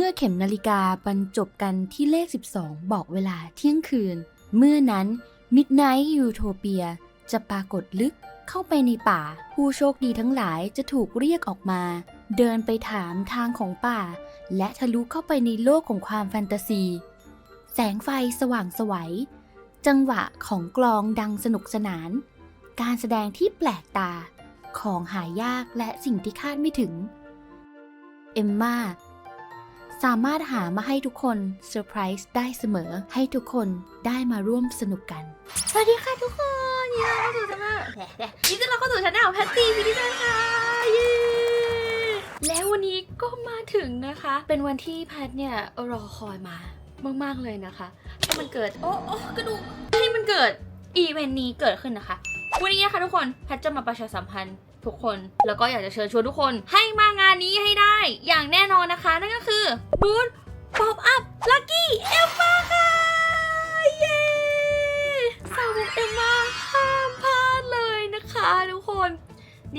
มื่อเข็มนาฬิกาบรรจบกันที่เลข 12 บอกเวลาเที่ยงคืน เมื่อนั้น Midnight Utopia จะปรากฏลึกเข้าไปในป่า ผู้โชคดีทั้งหลายจะถูกเรียกออกมา เดินไปถามทางของป่า และทะลุเข้าไปในโลกของความแฟนตาซี แสงไฟสว่างไสวัย จังหวะของกลองดังสนุกสนาน การแสดงที่แปลกตา ของหายากและสิ่งที่คาดไม่ถึง เอมมา สามารถหามาให้ทุกคนเซอร์ไพรส์ได้เสมอ ให้ทุกคนได้มาร่วมสนุกกัน สวัสดีค่ะทุกคนยินดีต้อนรับเข้าสู่ช่องแหละยินดีต้อนรับเข้าสู่ช่องแพตตี้พิธีเจนค่ะเย้แล้ววันนี้ก็มาถึงนะคะ เป็นวันที่แพทเนี่ยรอคอยมามาก ๆ เลยนะคะให้มันเกิด โอ้โอ้กระดูกให้มันเกิดอีเวนต์นี้เกิดขึ้นนะคะ วันนี้นะคะทุกคนแพทจะมาประชาสัมพันธ์ ทุกคน แล้วก็อยากจะเชิญชวนทุกคนให้มางานนี้ให้ได้ อย่างแน่นอนนะคะ นั่นก็คือบูธป๊อปอัพลักกี้เอลมาค่ะเย้สาวกเอมมาห้ามพลาดเลยนะคะทุกคน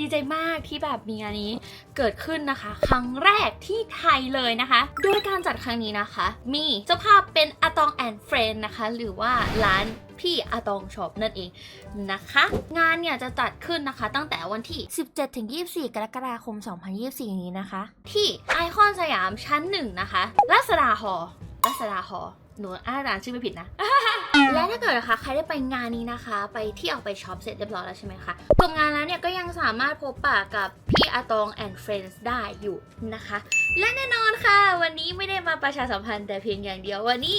ดีใจมากที่แบบมีงานนี้เกิดขึ้นนะคะ ครั้งแรกที่ไทยเลยนะคะ โดยการจัดครั้งนี้นะคะ มีเจ้าภาพเป็นอะตองแอนด์เฟรนนะคะ หรือว่าร้านพี่อะตองช็อปนั่นเองนะคะ งานเนี่ยจะจัดขึ้นนะคะ ตั้งแต่วันที่ 17-24 กรกฎาคม 2024 นี้นะคะ ที่ไอคอนสยามชั้นหนึ่งนะคะรัศดาฮอรัศดาฮอหนูอ่านชื่อไม่ผิดนะ และถ้าเกิดนะคะใครได้ไปงานนี้นะคะ ไปที่ยวไปช็อปเสร็จเรียบร้อยแล้วใช่ไหมคะจบงานแล้วเนี่ยก็ยังสามารถพบปะกับพี่อาตองแอนด์เฟรนด์ได้อยู่นะคะ และแน่นอนค่ะ วันนี้ไม่ได้มาประชาสัมพันธ์แต่เพียงอย่างเดียววันนี้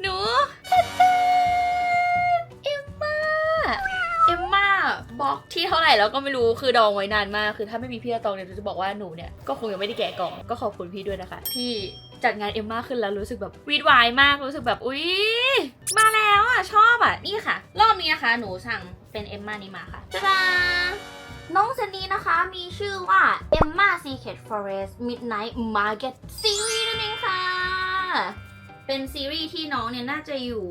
หนูเอมมาเอมมาบล็อกที่เท่าไหร่แล้วก็ไม่รู้คือดองไว้นานมาก คือถ้าไม่มีพี่อาตองเนี่ยหนูจะบอกว่าหนูเนี่ยก็คงยังไม่ได้แกะกล่องก็ขอบคุณพี่ด้วยนะคะ ที่ จัดงานเอมมาขึ้นแล้วรู้สึกแบบวีดวายมากรู้สึกแบบอุ๊ย มาแล้วอะชอบอะนี่ค่ะ รอบนี้นะคะหนูสั่งเป็นเอมมานี่มาค่ะจ้าดาน้องเซนนี้นะคะมีชื่อว่า Emma Secret Forest Midnight Market Series นั่นเองค่ะ เป็นซีรีส์ที่น้องเนี่ยน่าจะอยู่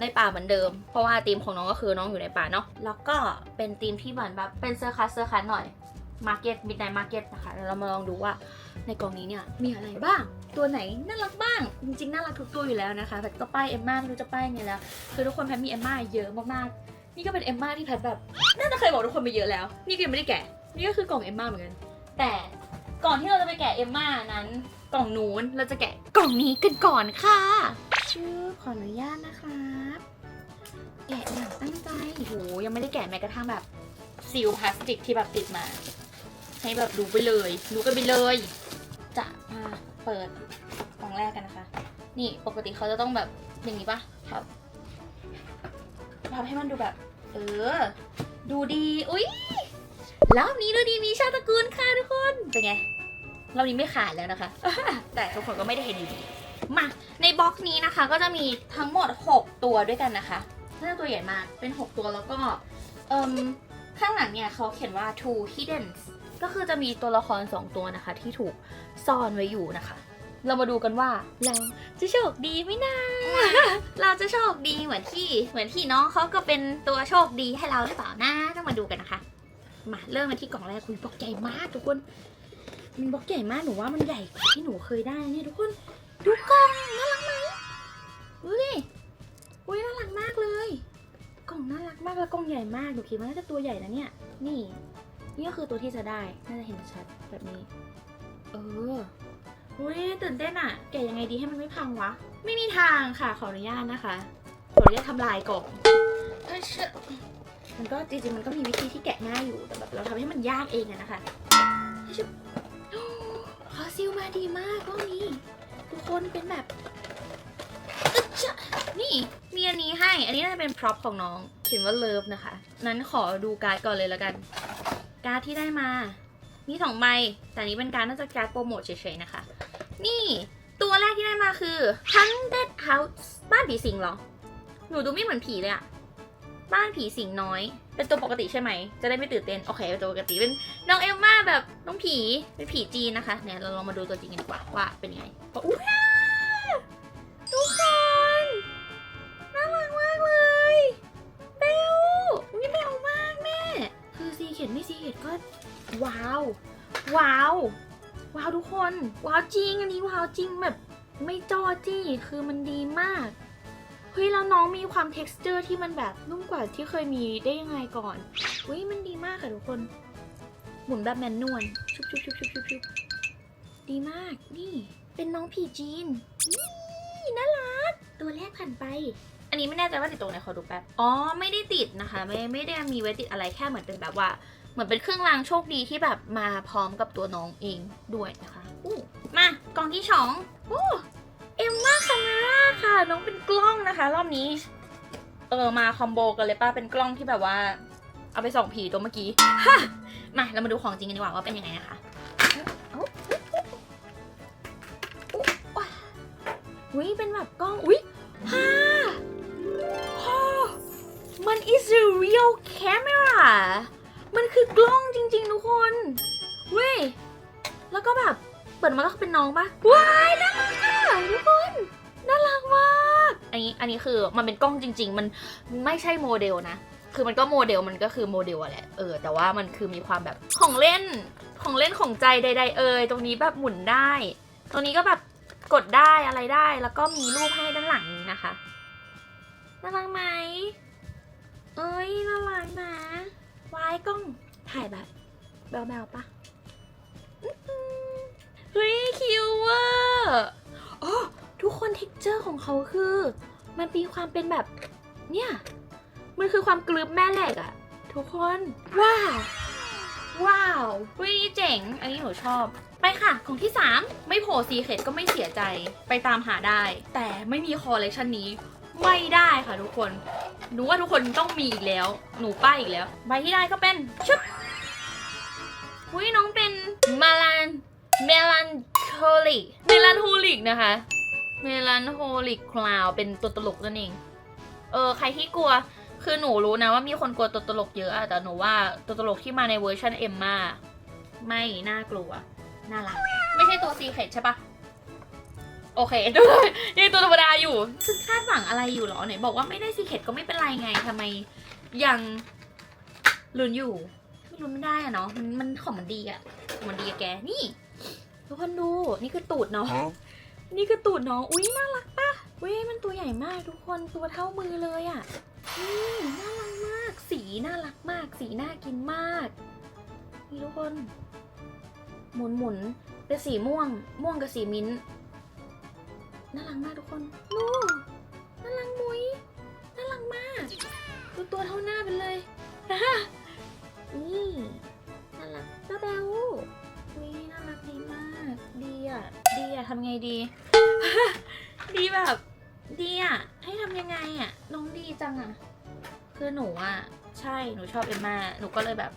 ในป่าเหมือนเดิม เพราะว่าธีมของน้องก็คือน้องอยู่ในป่าเนาะ แล้วก็เป็นธีมที่เหมือนแบบเป็นเซอร์คัสเซอร์คัสหน่อย Market Midnight Market นะคะเดี๋ยวเรามาลองดูว่าในกล่องนี้เนี่ยมีอะไรบ้าง ตัวไหนน่ารักบ้าง จริงๆน่ารักทุกตัวอยู่แล้วนะคะแต่ก็ป้ายเอมมาไม่รู้จะป้ายไงแล้ว คือทุกคนแพทมีเอมมาเยอะมากๆ นี่ก็เป็นเอมมาที่แพทแบบ น่าจะเคยบอกทุกคนไปเยอะแล้ว นี่ก็ยังไม่ได้แกะ นี่ก็คือกล่องเอมมาเหมือนกัน แต่ก่อนที่เราจะไปแกะเอมมานั้น กล่องนู้นเราจะแกะกล่องนี้กันก่อนค่ะ ชื่อขออนุญาตนะครับแกะอย่างตั้งใจโอ้โหยังไม่ได้แกะแม้กระทั่งแบบซีลพลาสติกที่แบบติดมา ให้แบบดูไปเลย ดูกันไปเลย จะมา เปิดกล่องแรกกันนะคะ นี่ปกติเขาจะต้องแบบอย่างนี้ปะครับทำให้มันดูแบบ เออ ดูดี อุ้ยรอบนี้ดูดีมีชาติตระกูลค่ะทุกคน เป็นไงรอบนี้ไม่ขาดแล้วนะคะ แต่ทุกคนก็ไม่ได้เห็นอยู่ดี มา ในบ็อกซ์นี้นะคะ ก็จะมีทั้งหมด 6 ตัวด้วยกันนะคะน่าตัวใหญ่มาก เป็น 6 ตัวแล้วก็ เอ่มข้างหลังเนี่ยเขาเขียนว่า two hidden ก็คือจะมีตัวละคร 2 ตัวนะคะ ที่ถูกซ่อนไว้อยู่นะคะ เรามาดูกันว่าเราจะโชคดีไหมนะเราจะโชคดีเหมือนที่เหมือนที่น้องเขาก็เป็นตัวโชคดีให้เราหรือเปล่านะต้องมาดูกันนะคะ มาเริ่มกันที่กล่องแรกคุยบล็อกใหญ่มากทุกคน มันบล็อกใหญ่มากหนูว่ามันใหญ่กว่าที่หนูเคยได้เนี่ยทุกคนดูกล่องน่ารักไหมดูดิอุ้ยน่ารักมากเลย กล่องน่ารักมากแล้วกล่องใหญ่มากหนูคิดว่าน่าจะตัวใหญ่นะเนี่ย นี่ นี่ก็คือตัวที่จะได้ น่าจะเห็นชัดแบบนี้ เอออุ้ยตื่นเต้นอะแกะยังไงดีให้มันไม่พังวะ ไม่มีทางค่ะ ขออนุญาตนะคะ ขออนุญาตทำลายกล่องเอ้ยเชอะมันก็จริงๆ มันก็มีวิธีที่แกะง่ายอยู่ แต่แบบเราทำให้มันยากเองอะนะคะเฮ้ยชุบโอ้ขอซิลมาดีมากกล้องนี้ทุกคนเป็นแบบอึ๊ดจะนี่มีอันนี้ให้ อันนี้น่าจะเป็นพร็อพของน้องเขียนว่าเลิฟนะคะ นั้นขอดูการ์ดก่อนเลยแล้วกัน การ์ดที่ได้มามีสองใบ แต่นี้เป็นการดน่าจะการ์ดโปรโมทเฉยๆนะคะ นี่ตัวแรกที่ได้มาคือ Haunted House บ้านผีสิงเหรอ หนูดูไม่เหมือนผีเลยอะบ้านผีสิงน้อย เป็นตัวปกติใช่ไหม จะได้ไม่ตื่นเต้น โอเค เป็นตัวปกติ เป็นน้องเอลมาแบบน้องผี เป็นผีจีนนะคะ เนี่ย เราลองมาดูตัวจริงกันดีกว่าว่าเป็นยังไงอุ้ย ซีเข็ดไม่ซีเข็ดก็ว้าว ว้าว ว้าวทุกคน ว้าวจริงอันนี้ว้าวจริงแบบไม่จอจี้คือมันดีมาก เฮ้ยแล้วน้องมีความ t e x t อร์ที่มันแบบนุ่มกว่าที่เคยมีได้ยังไงก่อนเฮ้ยมันดีมากค่ะทุกคน หมุนแบบแมนนวลชุบชุบชุบชุบชุบชุบดีมาก นี่เป็นน้องผีจีนนี่น่ารัก ตัวแรกผ่านไป อันนี้ไม่แน่ใจว่าติดตรงไหนขอดูแป๊บ อ๋อ ไม่ได้ติดนะคะ ไม่ไม่ได้มีไว้ติดอะไรแค่เหมือนเป็นแบบว่า เหมือนเป็นเครื่องรางโชคดีที่แบบมาพร้อมกับตัวน้องเองด้วยนะคะอู้มากล่องที่สองโอ้เอ็มมาคาเมราค่ะ น้องเป็นกล้องนะคะ รอบนี้ เออมาคอมโบกันเลยป้าเป็นกล้องที่แบบว่า เอาไปส่องผีตัวเมื่อกี้ฮะมาเรามาดูของจริงกันดีกว่าว่าเป็นยังไงนะคะเอาว้าอุ้ยเป็นแบบกล้องอุ้ยฮ่าฮ่ามัน is a real camera มันคือกล้องจริง ๆ ทุกคนเว้ยแล้วก็แบบเปิดมาก็เป็นน้องปะว้ายน่ารักอะทุกคนน่ารักมากอันนี้อันนี้คือมันเป็นกล้องจริง ๆ มันไม่ใช่โมเดลนะคือมันก็โมเดลมันก็คือโมเดลอะแหละเออแต่ว่ามันคือมีความแบบของเล่นของเล่นของใจใด ๆ เอ่ยตรงนี้แบบหมุนได้ ตรงนี้ก็แบบกดได้อะไรได้แล้วก็มีรูปให้ด้านหลังนี้นะคะน่ารักไหมเอ้ยน่ารักนะ วายกล้องถ่ายแบบแบวๆปะอื้อหือเฮ้ยคิวเวอร์อ๋อทุกคนเท็กเจอร์ของเขาคือ มันมีความเป็นแบบ เนี่ย มันคือความกรึบแม่เหล็กอะทุกคน ว้าว ว้าวเฮ้ยเจ๋ง อันนี้หนูชอบ ไปค่ะ ของที่ 3 ไม่โผล่ซีเคร็ดก็ไม่เสียใจ ไปตามหาได้ แต่ไม่มีคอลเลกชันนี้ ไม่ได้ค่ะทุกคน หนูว่าทุกคนต้องมีอีกแล้ว หนูป้ายอีกแล้ว ใบที่ได้ก็เป็นชุบอุ้ยน้องเป็นมาลันเมลันโฮลิกเมลันโฮลิกนะคะ เมลันโฮลิกคลาวเป็นตัวตลกนั่นเอง เออใครที่กลัว คือหนูรู้นะว่ามีคนกลัวตัวตลกเยอะอะแต่หนูว่าตัวตลกที่มาในเวอร์ชันเอ็มมาไม่น่ากลัว น่ารัก ไม่ใช่ตัวซีเคร็ดใช่ปะ โอเคยังตัวธรรมดาอยู่ ซึ่งคาดหวังอะไรอยู่เหรอไหนบอกว่าไม่ได้ซีเคร็ดก็ไม่เป็นไรไงทำไมยังลุ้นอยู่ลุ้นไม่ได้อะเนาะมันมันของมันดีอะของมันดีอะแกนี่ ทุกคนดูนี่คือตูดเนาะนี่คือตูดน้องอุ้ยน่ารักปะเว้ยมันตัวใหญ่มากทุกคนตัวเท่ามือเลยอะ่ะนี่น่ารักมาก สีน่ารักมาก สีน่ากินมากนี่ทุกคน หมุนหมุนเป็นสีม่วง ม่วงกับสีมิ้นท์ น่ารักมากทุกคนดูน่ารักมุ้ยน่ารักมากดูตัวเท่าหน้าไปเลยนี่น่ารักแบ๊วแบ๊วอุ้ยน่ารักดีมาก ดีอะ ดีอะทำไงดี ดีแบบ ดีอะ ให้ทำยังไงอะ น้องดีจังอะ คือหนูอะ ใช่ หนูชอบเอ็มมาหนูก็เลยแบบ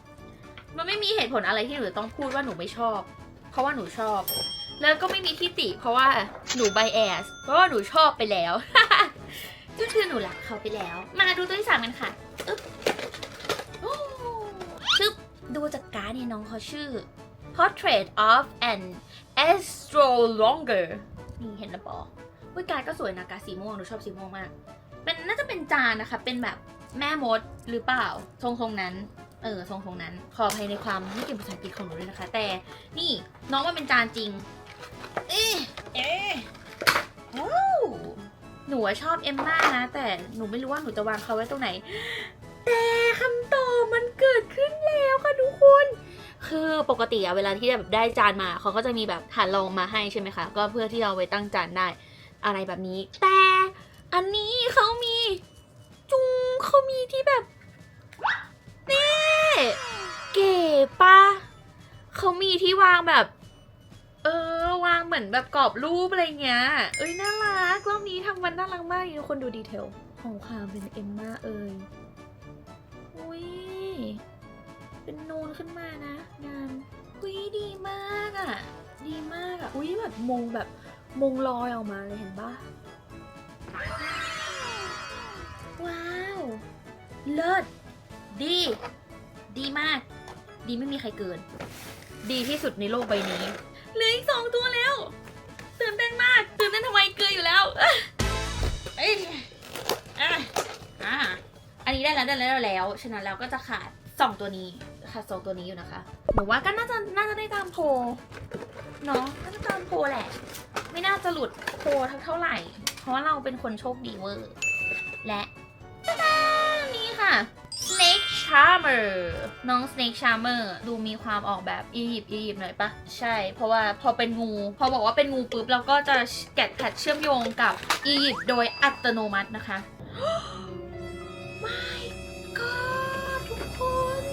มันไม่มีเหตุผลอะไรที่หนูต้องพูดว่าหนูไม่ชอบ เพราะว่าหนูชอบ แล้วก็ไม่มีที่ติ เพราะว่าหนูไบแอสเพราะว่าหนูชอบไปแล้ว ก็คือหนูรักเขาไปแล้ว มาดูตัวที่สามกันค่ะอึ๊บโอ้ซึบดูจากการ์ดเนี่ยน้องเขาชื่อ Portrait of an Astrologer นี่เห็นแล้วปอวิการ์ดก็สวยนะการ์ดสีม่วงหนูชอบสีม่วงมากเป็นน่าจะเป็นจานนะคะ เป็นแบบแม่มดหรือเปล่า ทรงทรงนั้นเออทรงทรงนั้น ขออภัยในความไม่เก่งภาษาอังกฤษของหนูด้วยนะคะ แต่นี่น้องมันเป็นจานจริง เอ๊ะเอ๊ะโอ้หนูอะชอบเอมม่านะ แต่หนูไม่รู้ว่าหนูจะวางเขาไว้ตรงไหน แต่คำตอบมันเกิดขึ้นแล้วค่ะทุกคน คือปกติอะเวลาที่แบบได้จานมาเขาก็จะมีแบบฐานรองมาให้ใช่ไหมคะ ก็เพื่อที่เราไว้ตั้งจานได้ อะไรแบบนี้ แต่อันนี้เขามีจุงเขามีที่แบบนี่เก๋ปะเขามีที่วางแบบ เออ วางเหมือนแบบกรอบรูปอะไรเงี้ย เอ้ยน่ารักรอบนี้ทำมันน่ารักมากทุกคนดูดีเทลของความเป็นเอมมาเอ่ยอุ้ยเป็นนูนขึ้นมานะงามอุ้ยดีมากอะ่ะ ดีมากอะ่ะอุ้ยแบบมงแบบมงลอยออกมาเลยเห็นปะว้าว เลิศดี ดีมาก ดีไม่มีใครเกิน ดีที่สุดในโลกใบนี้ เอ้ยอะอะอันนี้ได้แล้วได้แล้วแล้ว ฉะนั้นแล้วก็จะขาดสองตัวนี้ขาดสองตัวนี้อยู่นะคะ หนูว่าก็น่าจะน่าจะได้ตามโพลเนาะน่าจะตามโพลแหละ ไม่น่าจะหลุดโพลทักเท่าไหร่ เพราะว่าเราเป็นคนโชคดีเวอร์ Charmer น้อง Snake Charmer ดูมีความออกแบบอียิปต์อียิปต์หน่อยปะใช่ เพราะว่าพอเป็นงู พอบอกว่าเป็นงูปุ๊บเราก็จะแกะแพทเชื่อมโยงกับอียิปต์โดยอัตโนมัตินะคะ My God ทุกคน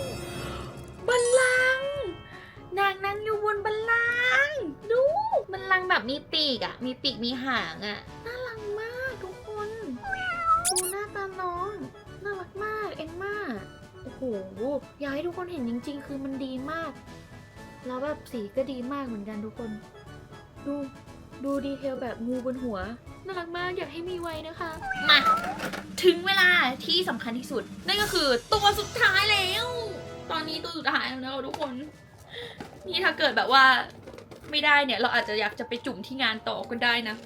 บัลลังก์นางนั่งอยู่บนบัลลังก์ดูบัลลังก์แบบมีปีกอะมีปีกมีหางอะน่ารักมากทุกคนดูหน้าตาน้อง น่ารักมากเอ็มมา อ้โหอยากให้ทุกคนเห็นจริง ๆ คือมันดีมาก แล้วแบบสีก็ดีมากเหมือนกันทุกคน ดูดูดีเทลแบบงูบนหัว น่ารักมากอยากให้มีไว้นะคะ มา ถึงเวลาที่สำคัญที่สุด นั่นก็คือตัวสุดท้ายแล้ว ตอนนี้ตัวสุดท้ายแล้วนะทุกคน นี่ถ้าเกิดแบบว่าไม่ได้เนี่ย เราอาจจะอยากจะไปจุ่มที่งานต่อก็ได้นะ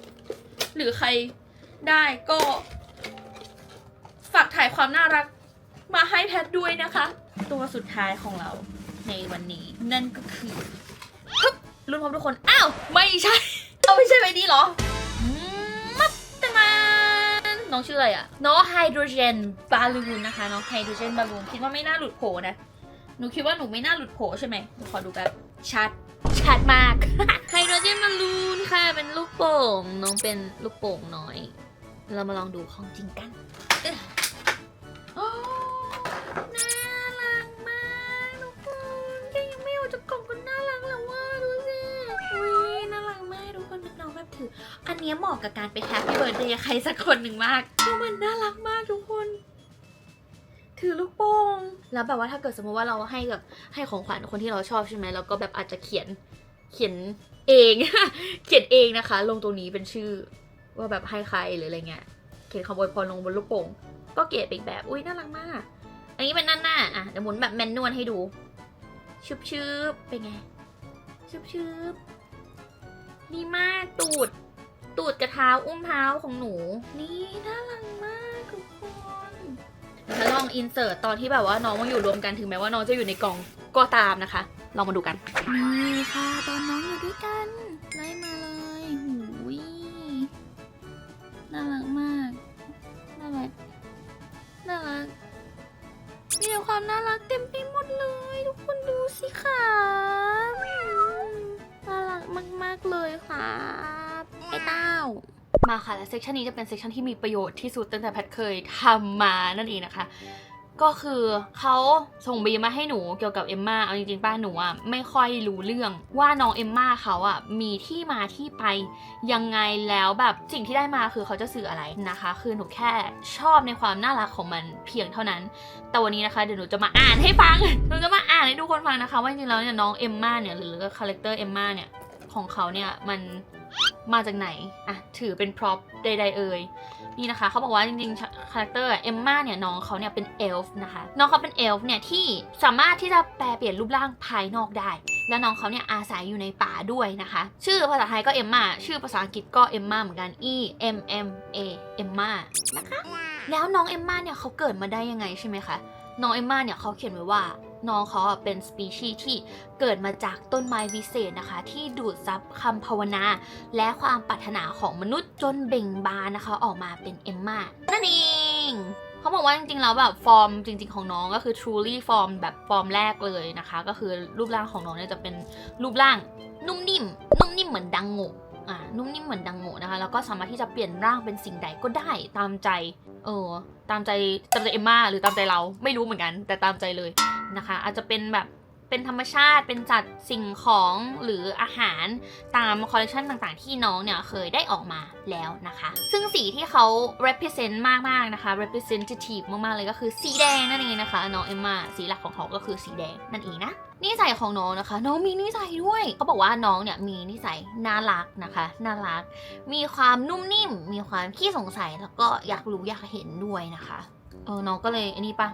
หรือใครได้ก็ ฝากถ่ายความน่ารัก มาให้แพทด้วยนะคะ ตัวสุดท้ายของเราในวันนี้ นั่นก็คือฮึบรุ่นพร้อมทุกคน อ้าว ไม่ใช่เอาไม่ใช่ใบนี้เหรอมับตะมาน้องชื่ออะไรอะน้องไฮโดรเจนบาลูนนะคะ น้องไฮโดรเจนบาลูนคิดว่าไม่น่าหลุดโผนะ หนูคิดว่าหนูไม่น่าหลุดโผใช่ไหมขอดูแบบชัดชัดมากไฮโดรเจนบาลูนค่ะ เป็นลูกโป่ง น้องเป็นลูกโป่งน้อย เรามาลองดูของจริงกันเอ้ยโอ้ น่ารักมากทุกคนแค่ยังไม่ออกจากกล่องก็น่ารักแล้วว่าดูสิอุ้ยน่ารักมากทุกคนน้องแบบถือ อันเนี้ยเหมาะกับการไปแฮปปี้เบิร์ดเดย์ใครสักคนหนึ่งมากเพราะมันน่ารักมากทุกคน ถือลูกโป่งแล้วแบบว่าถ้าเกิดสมมติว่าเราให้กับให้ของขวัญคนที่เราชอบใช่ไหมเราก็แบบอาจจะเขียนเขียนเอง เขียนเองนะคะ ลงตรงนี้เป็นชื่อว่าแบบให้ใครหรืออะไรเงี้ย เขียนคำอวยพรลงบนลูกโป่งก็เก๋ไปอีกแบบ อุ้ยน่ารักมาก อันนี้เป็นหน้าหน้าอะเดี๋ยวหมุนแบบแมนนวลให้ดูชุบชืบเป็นไงชุบชืบดีมากตูด ตูดกระเท้าอุ้มเท้าของหนู นี่น่ารักมากทุกคนแล้วลองอินเสิร์ตตอนที่แบบว่าน้องมาอยู่รวมกันถึงแม้ว่าน้องจะอยู่ในกล่องก็ตามนะคะ ลองมาดูกันนี่ค่ะ ตอนน้องอยู่ด้วยกัน และเซกชันนี้จะเป็นเซกชันที่มีประโยชน์ที่สุดตั้งแต่แพทเคยทำมานั่นเองนะคะ ก็คือเขาส่งบีมาให้หนูเกี่ยวกับเอมมาเอาจริงๆป้าหนูอะไม่ค่อยรู้เรื่องว่าน้องเอมมาเขาอะมีที่มาที่ไปยังไงแล้วแบบสิ่งที่ได้มาคือเขาจะสื่ออะไรนะคะ คือหนูแค่ชอบในความน่ารักของมันเพียงเท่านั้น แต่วันนี้นะคะเดี๋ยวหนูจะมาอ่านให้ฟังหนูจะมาอ่านให้ทุกคนฟังนะคะว่าจริงๆแล้วเนี่ยน้องเอมมาเนี่ยหรือคาแรคเตอร์เอมมาเนี่ยของเขาเนี่ยมัน มาจากไหน อะ ถือเป็นพร็อพใดๆเอ่ย นี่นะคะ เขาบอกว่าจริงๆ คาแรคเตอร์เอมมาเนี่ย น้องเขาเนี่ยเป็นเอลฟ์นะคะ น้องเขาเป็นเอลฟ์เนี่ย ที่สามารถที่จะแปลเปลี่ยนรูปร่างภายนอกได้ แล้วน้องเขาเนี่ย อาศัยอยู่ในป่าด้วยนะคะ ชื่อภาษาไทยก็เอมมาชื่อภาษาอังกฤษก็เอมมาเหมือนกัน E M M A เอมมานะคะ แล้วน้องเอมมาเนี่ยเขาเกิดมาได้ยังไงใช่ไหมคะ น้องเอมมาเนี่ยเขาเขียนไว้ว่าน้องเขาเป็นสปีชีส์ที่เกิดมาจากต้นไม้วิเศษนะคะ ที่ดูดซับคำภาวนา และความปรารถนาของมนุษย์จนเบ่งบานนะคะ ออกมาเป็นเอมมานั่นเองเขาบอกว่าจริงๆแล้วแบบฟอร์มจริง ๆของน้องก็คือ truly ฟอร์มแบบฟอร์มแรกเลยนะคะ ก็คือรูปร่างของน้องเนี่ยจะเป็นรูปร่างนุ่มนิ่มนุ่มนิ่มเหมือนดังโง อะนุ่มนิ่มเหมือนดังโงนะคะ แล้วก็สามารถที่จะเปลี่ยนร่างเป็นสิ่งใดก็ได้ตามใจ เออ ตามใจตามใจเอมมาหรือตามใจเราไม่รู้เหมือนกัน แต่ตามใจเลยนะคะ อาจจะเป็นแบบ เป็นธรรมชาติเป็นจัดสิ่งของหรืออาหารตามคอลเลคชันต่างๆ ที่น้องเนี่ยเคยได้ออกมาแล้วนะคะ ซึ่งสีที่เขา represent มากๆนะคะ representative มากๆเลยก็คือสีแดงนั่นเองนะคะน้องเอมมาสีหลักของเขาก็คือสีแดงนั่นเองนะนิสัยของน้องนะคะ น้องมีนิสัยด้วยเขาบอกว่าน้องเนี่ยมีนิสัยน่ารักนะคะน่ารัก มีความนุ่มนิ่ม มีความขี้สงสัยแล้วก็อยากรู้อยากเห็นด้วยนะคะเออน้องก็เลยอันนี้ปะ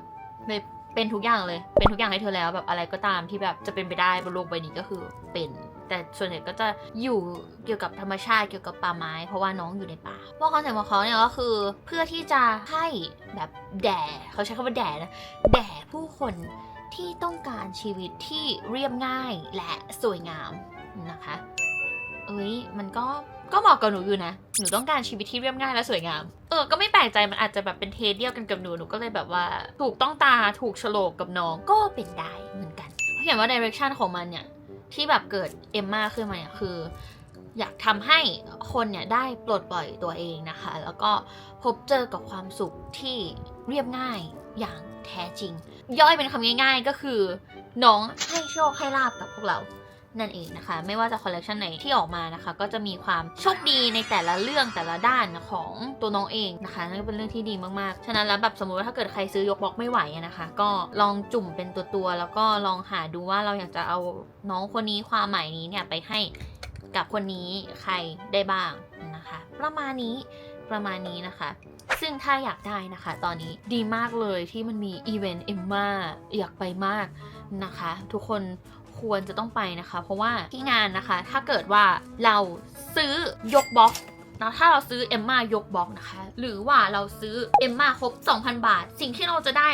เลย เป็นทุกอย่างเลย เป็นทุกอย่างให้เธอแล้วแบบอะไรก็ตามที่แบบจะเป็นไปได้บนโลกใบนี้ก็คือเป็น แต่ส่วนใหญ่ก็จะอยู่เกี่ยวกับธรรมชาติเกี่ยวกับป่าไม้ เพราะว่าน้องอยู่ในป่าเพราคอนเซ็ปต์ของเขาเนี่ยก็คือเพื่อที่จะให้แบบแด่เขาใช้คำว่าแด่นะแด่ผู้คนที่ต้องการชีวิตที่เรียบง่ายและสวยงามนะคะ เอ้ยมันก็ ก็เหมาะกับหนูอยู่นะ หนูต้องการชีวิตที่เรียบง่ายและสวยงาม เออ ก็ไม่แปลกใจมันอาจจะแบบเป็นเทเดียวกันกับหนู หนูก็เลยแบบว่าถูกต้องตาถูกโฉลกกับน้องก็เป็นได้เหมือนกันเพราะเห็นว่า direction ของมันเนี่ย ที่แบบเกิดเอมมาขึ้นมาเนี่ยคือ อยากทำให้คนเนี่ยได้ปลดปล่อยตัวเองนะคะ แล้วก็พบเจอกับความสุขที่เรียบง่ายอย่างแท้จริง ย่อยเป็นคำง่าย ๆ ก็คือ น้องให้โชคให้ลาบกับพวกเรา นั่นเองนะคะ ไม่ว่าจะคอลเลกชันไหนที่ออกมานะคะ ก็จะมีความโชคดีในแต่ละเรื่องแต่ละด้านของตัวน้องเองนะคะนั่นก็เป็นเรื่องที่ดีมากๆ ฉะนั้นแล้วแบบสมมติว่าถ้าเกิดใครซื้อยกบล็อกไม่ไหวนะคะ ก็ลองจุ่มเป็นตัวตัวๆแล้วก็ลองหาดูว่าเราอยากจะเอาน้องคนนี้ความหมายนี้เนี่ยไปให้กับคนนี้ใครได้บ้างนะคะ ประมาณนี้ประมาณนี้นะคะ ซึ่งถ้าอยากได้นะคะ ตอนนี้ดีมากเลยที่มันมีอีเวนต์เอมมาอยากไปมากนะคะ ทุกคน ควรจะต้องไปนะคะ เพราะว่าที่งานนะคะ ถ้าเกิดว่าเราซื้อยกบล็อกนะถ้าเราซื้อเอมมายกบล็อกนะคะ หรือว่าเราซื้อเอมมาครบ 2,000 บาท สิ่งที่เราจะได้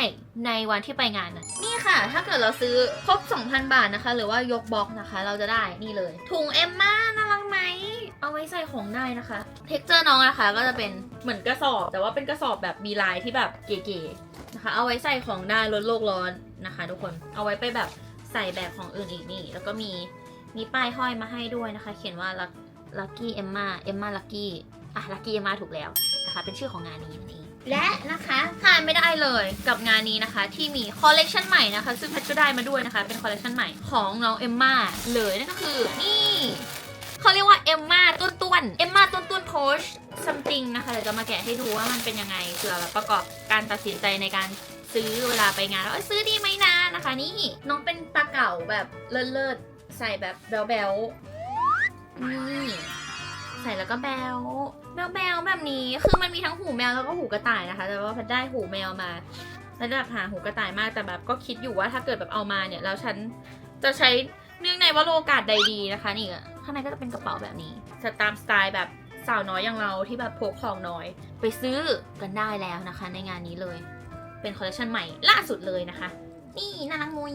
ในวันที่ไปงานนะนี่ค่ะ ถ้าเกิดเราซื้อครบ 2,000 บาทนะคะ หรือว่ายกบล็อกนะคะ เราจะได้นี่เลย ถุงเอมมาน่ารักไหมเอาไว้ใส่ของได้นะคะ เท็กเจอร์น้องนะคะ ก็จะเป็นเหมือนกระสอบ แต่ว่าเป็นกระสอบแบบมีลายที่แบบเก๋ๆนะคะ เอาไว้ใส่ของได้ลดโลกร้อนนะคะ ทุกคนเอาไว้ไปแบบ ใส่แบบของอื่นอีกนี่ แล้วก็มีมีป้ายห้อยมาให้ด้วยนะคะ เขียนว่า Lucky Emma Emma Lucky อะ Lucky Emma ถูกแล้วนะคะ เป็นชื่อของงานนี้นั่นเองและนะคะพลาดไม่ได้เลยกับงานนี้นะคะ ที่มีคอลเลกชันใหม่นะคะ ซึ่งแพทก็ได้มาด้วยนะคะ เป็นคอลเลกชันใหม่ของน้องเอมมาเลยนั่นก็คือนี่เขาเรียกว่าเอมมาต้นต้นเอมมาต้นต้นโพสซัมติงนะคะเดี๋ยวจะมาแกะให้ดูว่ามันเป็นยังไงเผื่อแบบประกอบการตัดสินใจในการซื้อเวลาไปงานแล้วเอ้ยซื้อดีไหมนะ นะคะ นี่น้องเป็นปลาเก่าแบบเลิศๆใส่แบบแบลๆนี่ใส่แล้วก็แบลแบลแบลๆแบบนี้คือมันมีทั้งหูแมวแล้วก็หูกระต่ายนะคะ แต่ว่าพัดได้หูแมวมาแล้วแบหาหูกระต่ายมากแต่แบบก็คิดอยู่ว่าถ้าเกิดแบบเอามาเนี่ยแล้วฉันจะใช้เนื่องในว่าโอกาสใดดีนะคะนี่ข้างในก็จะเป็นกระเป๋าแบบนี้สตามสไตล์แบบสาวน้อยอย่างเราที่แบบพกของน้อย ไปซื้อกันได้แล้วนะคะ ในงานนี้เลย เป็นคอลเลคชันใหม่ล่าสุดเลยนะคะ นี่น่ารักมุย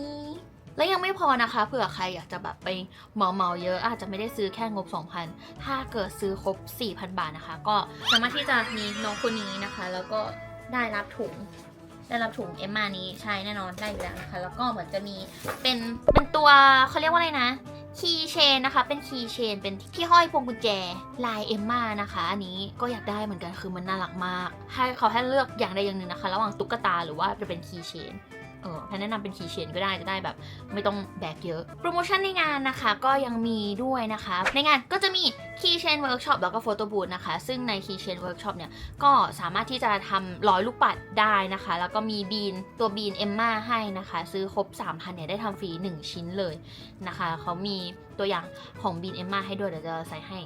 และยังไม่พอนะคะ เผื่อใครอยากจะแบบไปเหมาเมาเยอะ อาจจะไม่ได้ซื้อแค่งบ 2,000 ถ้าเกิดซื้อครบ 4,000 บาทนะคะ ก็สามารถที่จะมีน้องคนนี้นะคะ แล้วก็ได้รับถุงได้รับถุงเอ็มมานี้ใช่แน่นอนได้อยู่แล้วนะคะ แล้วก็เหมือนจะมีเป็นเป็นตัวเขาเรียกว่าอะไรนะคีย์เชนนะคะ เป็นคีย์เชน เป็นที่ห้อยพวงกุญแจลายเอ็มมานะคะ อันนี้ก็อยากได้เหมือนกันคือมันน่ารักมาก ให้เขาให้เลือกอย่างใดอย่างหนึ่งนะคะ ระหว่างตุ๊กตาหรือว่าจะเป็นคีย์เชน เออแพนแนะนำเป็นคีเชนก็ได้จะได้แบบไม่ต้องแบกเยอะ โปรโมชั่นในงานนะคะก็ยังมีด้วยนะคะ ในงานก็จะมี Keychain Workshop แล้วก็ Photo Booth นะคะ ซึ่งใน Keychain Workshop เนี่ย ก็สามารถที่จะทำร้อยลูกปัดได้นะคะ แล้วก็มีบีนตัวบีนเอมมาให้นะคะ ซื้อครบ 3,000 เนี่ย ได้ทำฟรี 1 ชิ้นเลยนะคะ เขามีตัวอย่างของบีนเอมมาให้ด้วย เดี๋ยวจะใส่ให้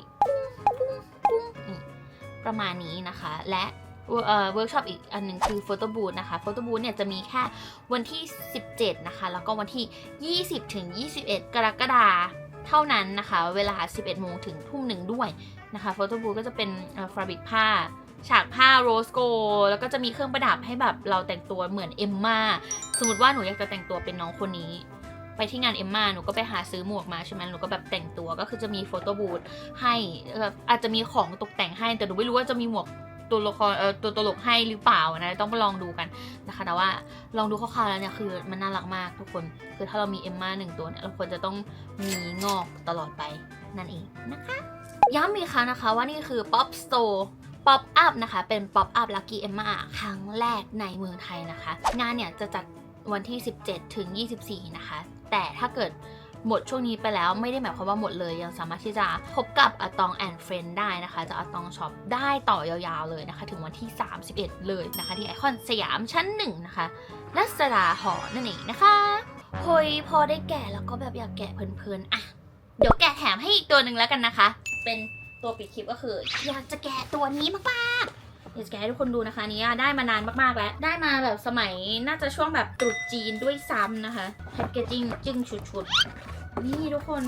ประมาณนี้นะคะ และ เวิร์กช็อปอีกอันหนึ่งคือ Photo Booth นะคะ Photo Booth เนี่ยจะมีแค่วันที่ 17 นะคะ แล้วก็วันที่ 20 ถึง 21 กรกฎาคมเท่านั้นนะคะ เวลา 11 โมงถึงทุ่มหนึ่งด้วยนะคะโฟโต้บูธก็จะเป็นฟาบริกผ้า ฉากผ้าโรสโก แล้วก็จะมีเครื่องประดับให้แบบเราแต่งตัวเหมือนเอมมาสมมติว่าหนูอยากจะแต่งตัวเป็นน้องคนนี้ไปที่งานเอมมาหนูก็ไปหาซื้อหมวกมาใช่ไหมหนูก็แบบแต่งตัวก็คือจะมีโฟโต้บูธให้อาจจะมีของตกแต่งให้แต่หนูไม่รู้ว่าจะมีหมวก ตัวละครเอ่อตัวตลกให้หรือเปล่านะต้องไปลองดูกันนะคะแต่ว่าลองดูคร่าวๆแล้วเนี่ยคือมันน่ารักมากทุกคน คือถ้าเรามีเอมมาหนึ่งตัวเนี่ยเราควรจะต้องมีงอกตลอดไปนั่นเองนะคะย้ำอีกครั้งนะคะว่านี่คือ Pop Store Pop Up นะคะ เป็น Pop Up Lucky Emma ครั้งแรกในเมืองไทยนะคะ งานเนี่ยจะจัดวันที่ 17 ถึง 24 นะคะ แต่ถ้าเกิด หมดช่วงนี้ไปแล้วไม่ได้หมายความว่าหมดเลย ยังสามารถที่จะพบกับอะตองแอนด์เฟรนได้นะคะจะอะตองช็อปได้ต่อยาวๆเลยนะคะ ถึงวันที่ 31 เลยนะคะ ที่ไอคอนสยามชั้นหนึ่งนะคะรัศดาหอนั่นเองนะคะเฮ้ยพอได้แกะแล้วก็แบบอยากแกะเพลินๆอะเดี๋ยวแกะแถมให้อีกตัวหนึ่งแล้วกันนะคะ เป็นตัวปิดคลิปก็คือ อยากจะแกะตัวนี้มากๆ อยากจะแกะให้ทุกคนดูนะคะนี้ได้มานานมากๆแล้ว ได้มาแบบสมัยน่าจะช่วงแบบตรุษจีนด้วยซ้ำนะคะแพคเกจจิ้งจึ้งชุดๆ นี่ทุกคน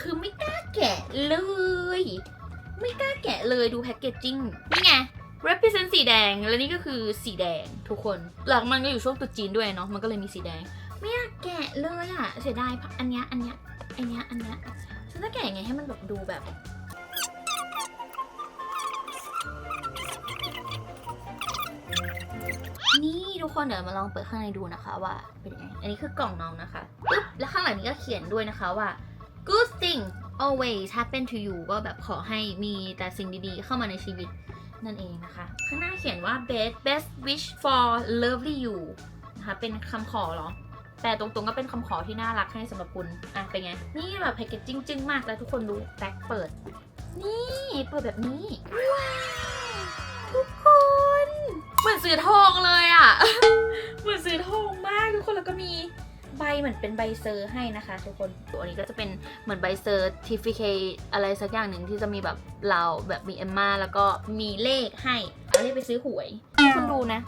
คือไม่กล้าแกะเลย ไม่กล้าแกะเลยดูแพคเกจจิ้งนี่ไง represent สีแดงและนี่ก็คือสีแดงทุกคน หลังมันก็อยู่ช่วงตรุษจีนด้วยเนาะมันก็เลยมีสีแดง ไม่อยากแกะเลยอะเสียดายอันเนี้ยอันเนี้ยอันเนี้ยอันเนี้ยฉันจะแกะยังไงให้มันแบบดูแบบ นี่ทุกคนเดี๋ยวมาลองเปิดข้างในดูนะคะว่าเป็นยังไง อันนี้คือกล่องน้องนะคะปึ๊บแล้วข้างหลังนี้ก็เขียนด้วยนะคะว่า good thing always happen to you ก็แบบขอให้มีแต่สิ่งดีๆ เข้ามาในชีวิตนั่นเองนะคะ ข้างหน้าเขียนว่า best best wish for lovely you นะคะเป็นคำขอเหรอ แต่ตรงๆก็เป็นคำขอที่น่ารักให้สำหรับคุณ อะ เป็นไง นี่แบบแพคเกจจิ้งจึงมากแล้วทุกคนดูแบ็คเปิด นี่ เปิดแบบนี้ ว้าว มีใบเหมือนเป็นใบเซอร์ให้นะคะ ทุกคนตัวนี้ก็จะเป็นเหมือนใบเซอร์ทีฟิเคอะไรสักอย่างหนึ่งที่จะมีแบบเราแบบมีเอมมาแล้วก็มีเลขให้เอาเลขไปซื้อหวยคุณดูนะ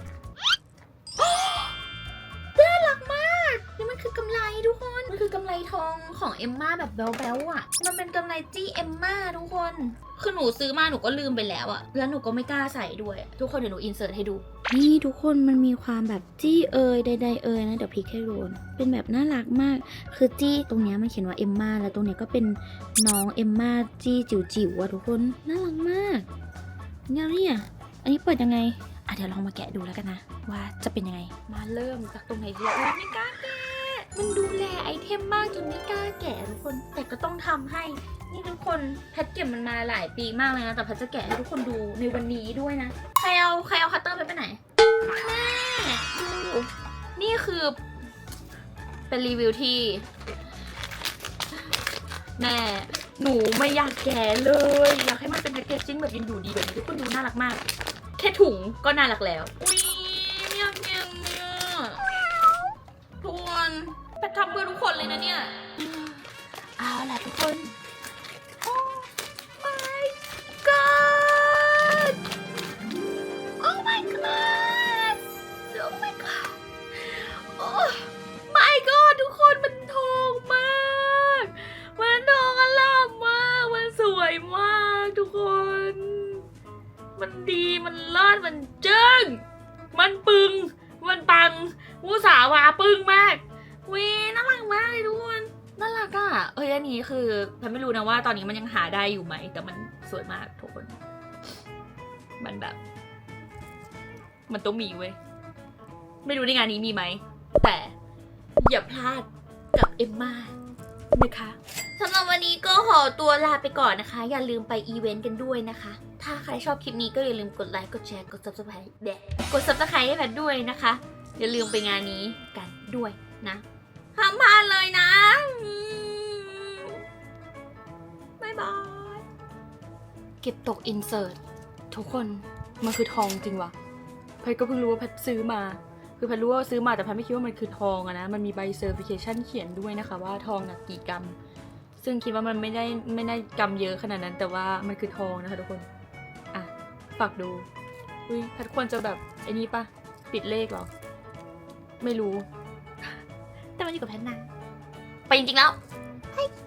น่ารักมากนี่มันคือกำไรทุกคนมันคือกำไรทองของเอมมาแบบแบ๊วๆอะ มันเป็นกำไรจี้เอมมาทุกคนคือหนูซื้อมาหนูก็ลืมไปแล้วอะแล้วหนูก็ไม่กล้าใส่ด้วยอะทุกคนเดี๋ยวหนูอินเสิร์ตให้ดู นี่ทุกคนมันมีความแบบจี้เอยใดๆเอยนะเดี๋ยวพลิกให้ดูนเป็นแบบน่ารักมาก คือจี้ตรงเนี้ยมันเขียนว่าเอมมาแล้วตรงเนี้ยก็เป็นน้องเอมมาจี้จิ๋วๆอะทุกคนน่ารักมากเนี่ยเนี่ยอันนี้เปิดยังไงอะเดี๋ยวลองมาแกะดูแล้วกันนะ ว่าจะเป็นยังไง มาเริ่มจากตรงไหนดีอะอุ๊ยไม่กล้า มันดูแลไอเทมมากจนไม่กล้าแกะทุกคน แต่ก็ต้องทำให้ นี่ทุกคนแพทเก็บมันมาหลายปีมากเลยนะ แต่แพทจะแกะให้ทุกคนดูในวันนี้ด้วยนะ ใครเอาใครเอาคัตเตอร์ไปไปไหน แม่ดูนี่คือ เป็นรีวิวที่ แม่หนูไม่อยากแกะเลย อยากให้มันเป็นแพคเกจจิ้งแบบยังอยู่ดีแบบนี้ทุกคนดูน่ารักมาก แค่ถุงก็น่ารักแล้วอุ้ยไม่อยากแกะเนี่ยทุกคน แพททำเพื่อทุกคนเลยนะเนี่ย เอาล่ะทุกคน ได้อยู่ไหม แต่มันสวยมากทุกคน มันแบบ มันต้องมีเว้ย ไม่รู้ในงานนี้มีไหม แต่อย่าพลาดกับเอมมานะคะสำหรับวันนี้ก็ขอตัวลาไปก่อนนะคะ อย่าลืมไปอีเวนต์กันด้วยนะคะ ถ้าใครชอบคลิปนี้ก็อย่าลืมกดไลค์ กดแชร์ กด subscribe แดะกด subscribe ให้แพทด้วยนะคะ อย่าลืมไปงานนี้กันด้วยนะ ห้ามพลาดเลยนะ บ๊ายบาย เก็บตกอินเสิร์ตทุกคนมันคือทองจริงวะแพทก็เพิ่งรู้ว่าแพทซื้อมา คือแพทรู้ว่าซื้อมาแต่แพทไม่คิดว่ามันคือทองอะนะ มันมีใบเซอร์ฟิเคชันเขียนด้วยนะคะว่าทองหนักกี่กรัม ซึ่งคิดว่ามันไม่ได้ไม่ได้กรัมเยอะขนาดนั้น แต่ว่ามันคือทองนะคะทุกคน อะฝากดู อุ้ยแพทควรจะแบบไอ้นี้ปะปิดเลขเหรอ ไม่รู้ แต่มันอยู่กับแพทนะ ไปจริงๆแล้วบ